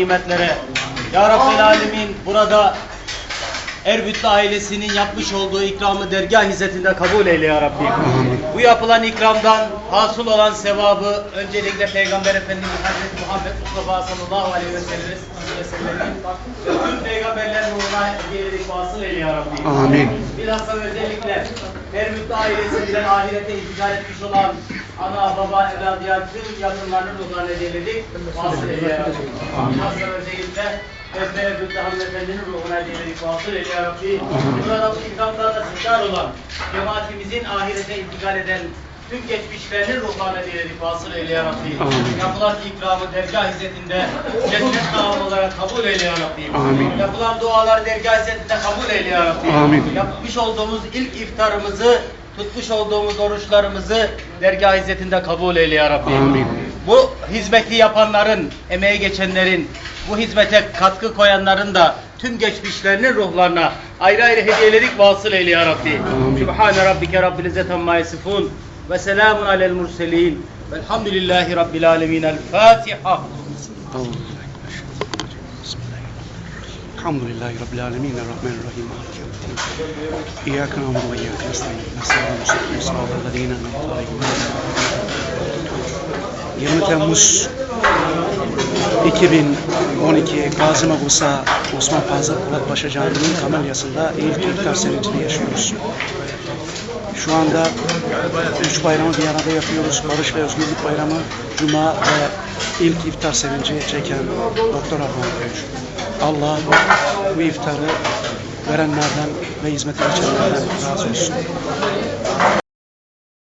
nimetlere. Ya Rabbel Alemin burada Erbütlü ailesinin yapmış olduğu ikramı dergah hizmetinde kabul eyle ya Rabbi. Bu yapılan ikramdan hasıl olan sevabı öncelikle Peygamber Efendimiz Hazreti Muhammed Mustafa sallallahu aleyhi ve sellem ve sellemin tüm peygamberlerin ruhuna hediyelik vasıl eyle ya Rabbi. Amin. Bilhassa özellikle Erbütlü ailesinden ahirete intikal etmiş olan ana, baba, tüm yakınlarının ruhuna hediyeledik. Vasıl eyle ya Rabbi. Bilhassa özellikle Ebbe Erbütlü hanımefendinin ruhuna hediyeledik. Vasıl eyle ya Rabbi. Burada bu ikramlarla sizler olan cemaatimizin ahirete intikal eden tüm geçmişlerinin ruhlarına diledik vasıl eyle ya Rabbi. Yapılan ikramı dergah hizmetinde cennet namı olarak kabul eyle ya Rabbi. Amin. Yapılan duaları dergah hizmetinde kabul eyle ya Rabbi. Amin. Yapmış olduğumuz ilk iftarımızı, tutmuş olduğumuz oruçlarımızı dergah hizmetinde kabul eyle ya Rabbi. Amin. Bu hizmeti yapanların, emeği geçenlerin, bu hizmete katkı koyanların da tüm geçmişlerinin ruhlarına ayrı ayrı hediyelerik vasıl eyle ya Rabbi. Amin. Sübhane Rabbike Rabbil İzzet Amma Yasifun ve selamun alel murselin velhamdülillahi Rabbil Alemin. El Fatiha. الحمد لله رب العالمين الرحمن الرحيم مالك يوم الدين إياك نعبد وإياك نستعين نستعين المستقيم صراط الذين أنعمت عليهم غير المغضوب عليهم 20 Temmuz 2012 Gazi Mabusa Osman Fazıl Polat Paşa Camii'nin kamelyasında ilk iftar sevincini yaşıyoruz. Şu anda üç bayramı bir arada yapıyoruz. Barış ve Özgürlük Bayramı, Cuma ve ilk iftar sevinci çeken Doktor Armağan Köyüş. Allah bu iftarı verenlerden ve hizmete geçenlerden razı olsun.